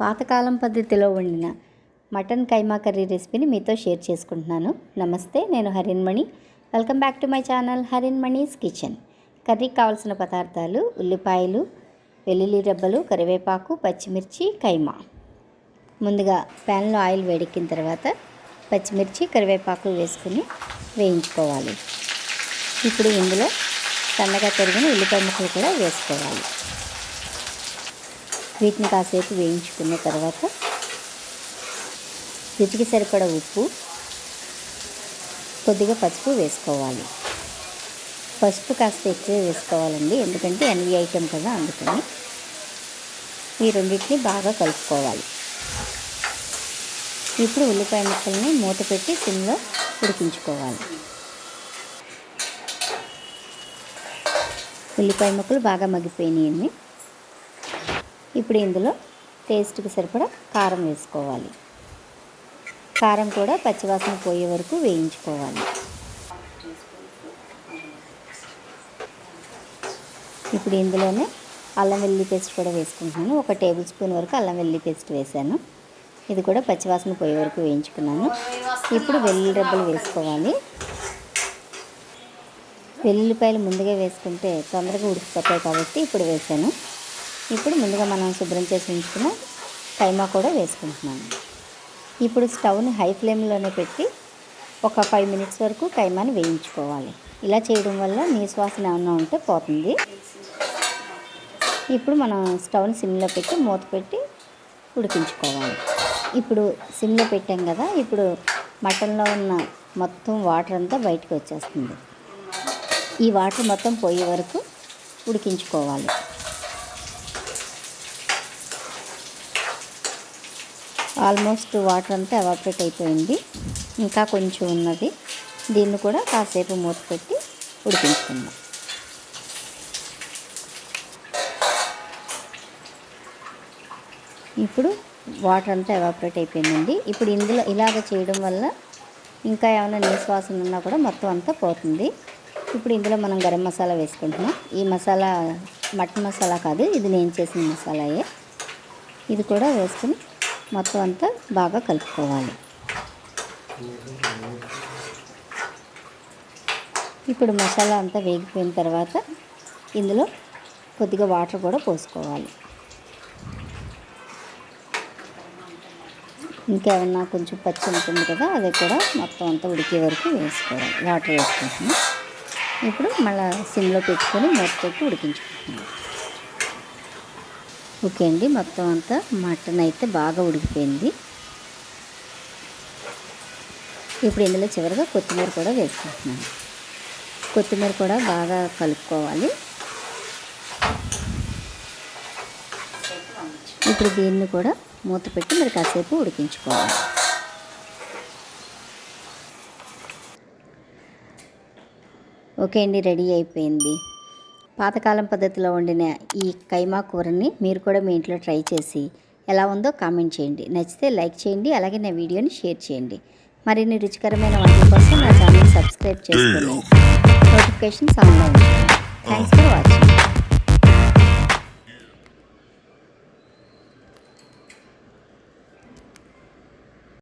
పాతకాలం పద్ధతిలో వండిన మటన్ కైమా కర్రీ రెసిపీని మీతో షేర్ చేసుకుంటున్నాను. నమస్తే నేను Harinmani welcome back to my channel Harinmani's kitchen. కర్రీకి కావాల్సిన పదార్థాలు ఉల్లిపాయలు వెల్లుల్లి రెబ్బలు కరివేపాకు పచ్చిమిర్చి కైమా. ముందుగా ప్యాన్లో ఆయిల్ వేడెక్కిన తర్వాత పచ్చిమిర్చి కరివేపాకు వేసుకుని వేయించుకోవాలి. ఇప్పుడు ఇందులో సన్నగా తరిగిన ఉల్లిపాయ ముక్కలు కూడా వేసుకోవాలి. వీటిని కాసేపు వేయించుకున్న తర్వాత రుచికి సరిపడ ఉప్పు కొద్దిగా పసుపు వేసుకోవాలి. పసుపు కాస్త ఎక్కువ వేసుకోవాలండి ఎందుకంటే ఎన్వి ఐటెం కదా అందుకని. ఈ రెండింటిని బాగా కలుపుకోవాలి. ఇప్పుడు ఉల్లిపాయ ముక్కల్ని మూత పెట్టి సిమ్లో ఉడికించుకోవాలి. ఉల్లిపాయ ముక్కలు బాగా మగ్గిపోయినాయండి. ఇప్పుడు ఇందులో టేస్ట్కి సరిపడా కారం వేసుకోవాలి. కారం కూడా పచ్చివాసన పోయే వరకు వేయించుకోవాలి. ఇప్పుడు ఇందులోనే అల్లం వెల్లి పేస్ట్ కూడా వేసుకుంటున్నాను. ఒక టేబుల్ స్పూన్ వరకు అల్లం వెల్లి పేస్ట్ వేసాను. ఇది కూడా పచ్చివాసన పోయే వరకు వేయించుకున్నాను. ఇప్పుడు వెల్లుల్లి రెబ్బలు వేసుకోవాలి. వెల్లుల్లిపాయలు ముందుగా వేసుకుంటే తొందరగా ఉడికిపోతాయి కాబట్టి ఇప్పుడు వేసాను. ఇప్పుడు ముందుగా మనం శుభ్రం చేసి ఉంచుకున్న కైమా కూడా వేసుకుంటున్నాను. ఇప్పుడు స్టవ్ని హై ఫ్లేమ్లోనే పెట్టి ఒక ఫైవ్ మినిట్స్ వరకు కైమాని వేయించుకోవాలి. ఇలా చేయడం వల్ల నీసు వాసన ఏమన్నా ఉంటే పోతుంది. ఇప్పుడు మనం స్టవ్ని సిమ్లో పెట్టి మూత పెట్టి ఉడికించుకోవాలి. ఇప్పుడు సిమ్లో పెట్టాం కదా ఇప్పుడు మటన్లో ఉన్న మొత్తం వాటర్ అంతా బయటకు వచ్చేస్తుంది. ఈ వాటర్ మొత్తం పోయే వరకు ఉడికించుకోవాలి. ఆల్మోస్ట్ వాటర్ అంతా ఎవాపరేట్ అయిపోయింది. ఇంకా కొంచెం ఉన్నది. దీన్ని కూడా కాసేపు మూత పెట్టి ఉడికించుకుందాం. ఇప్పుడు వాటర్ అంతా ఎవాపరేట్ అయిపోయిందండి. ఇప్పుడు ఇందులో ఇలాగ చేయడం వల్ల ఇంకా ఏమైనా నీశ్వాసన ఉన్నా కూడా మొత్తం అంతా పోతుంది. ఇప్పుడు ఇందులో మనం గరం మసాలా వేసుకుంటున్నాం. ఈ మసాలా మటన్ మసాలా కాదు ఇది నేను చేసిన మసాలాయే. ఇది కూడా వేసుకుని మొత్తం అంతా బాగా కలుపుకోవాలి. ఇప్పుడు మసాలా అంతా వేగిపోయిన తర్వాత ఇందులో కొద్దిగా వాటర్ కూడా పోసుకోవాలి. ఇంకేమన్నా కొంచెం పచ్చి ఉంటుంది కదా అది కూడా మొత్తం అంతా ఉడికే వరకు వేసుకోవాలి. వాటర్ వేసుకుంటున్నాం. ఇప్పుడు మళ్ళీ సిమ్లో పెట్టుకొని మూత పెట్టి ఉడికించుకుంటున్నాం. ఓకే అండి మొత్తం అంతా మటన్ అయితే బాగా ఉడికిపోయింది. ఇప్పుడు ఇందులో చివరిగా కొత్తిమీర కూడా వేసుకుంటున్నాను. కొత్తిమీర కూడా బాగా కలుపుకోవాలి. ఇప్పుడు దీన్ని కూడా మూత పెట్టి మరి కాసేపు ఉడికించుకోవాలి. ఓకే అండి రెడీ అయిపోయింది. పాతకాలం పద్ధతిలో వండిన ఈ కైమా కూరని మీరు కూడా మీ ఇంట్లో ట్రై చేసి ఎలా ఉందో కామెంట్ చేయండి. నచ్చితే లైక్ చేయండి అలాగే నా వీడియోని షేర్ చేయండి. మరిన్ని రుచికరమైన వంటల కోసం నా ఛానల్ సబ్స్క్రైబ్ చేసుకొని నోటిఫికేషన్స్ ఆన్లో థ్యాంక్స్ ఫర్ వాచింగ్